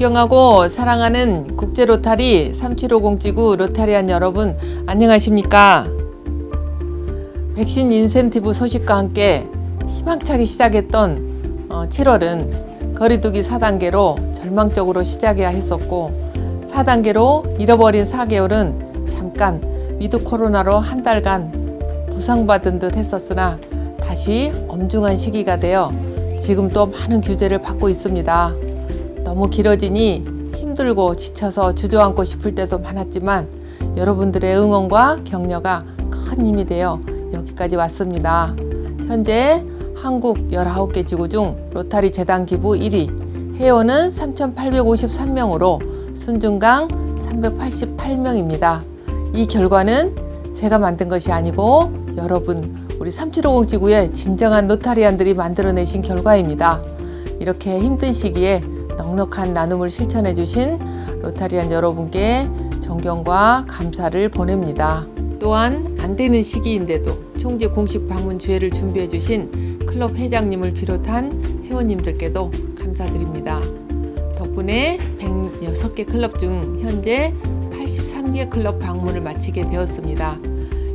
존경하고 사랑하는 국제 로타리 3750 지구 로타리안 여러분 안녕하십니까? 백신 인센티브 소식과 함께 희망차게 시작했던 어, 7월은 거리두기 4단계로 절망적으로 시작해야 했었고 4단계로 잃어버린 4개월은 잠깐 위드 코로나로 한 달간 보상받은 듯 했었으나 다시 엄중한 시기가 되어 지금 또 많은 규제를 받고 있습니다. 너무 길어지니 힘들고 지쳐서 주저앉고 싶을 때도 많았지만 여러분들의 응원과 격려가 큰 힘이 되어 여기까지 왔습니다. 현재 한국 19개 지구 중 로타리 재단 기부 1위, 회원은 3,853명으로 순중강 388명입니다. 이 결과는 제가 만든 것이 아니고 여러분, 우리 3750 지구의 진정한 로타리안들이 만들어내신 결과입니다. 이렇게 힘든 시기에 넉넉한 나눔을 실천해 주신 로타리안 여러분께 존경과 감사를 보냅니다. 또한 안 되는 시기인데도 총재 공식 방문 주회를 준비해 주신 클럽 회장님을 비롯한 회원님들께도 감사드립니다. 덕분에 106개 클럽 중 현재 83개 클럽 방문을 마치게 되었습니다.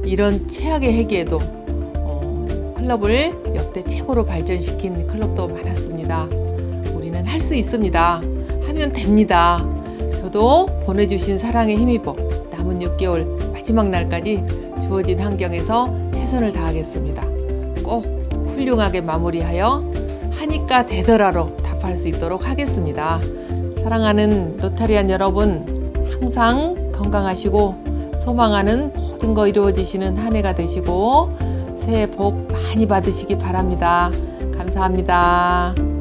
이런 최악의 해기에도 어, 클럽을 역대 최고로 발전시킨 클럽도 많았습니다. 우리는 할수 있습니다. 하면 됩니다. 저도 보내주신 사랑에 힘입어 남은 6개월 마지막 날까지 주어진 환경에서 최선을 다하겠습니다. 꼭 훌륭하게 마무리하여 하니까 되더라로 답할 수 있도록 하겠습니다. 사랑하는 로타리안 여러분, 항상 건강하시고 소망하는 모든 거 이루어지시는 한 해가 되시고 새해 복 많이 받으시기 바랍니다. 감사합니다.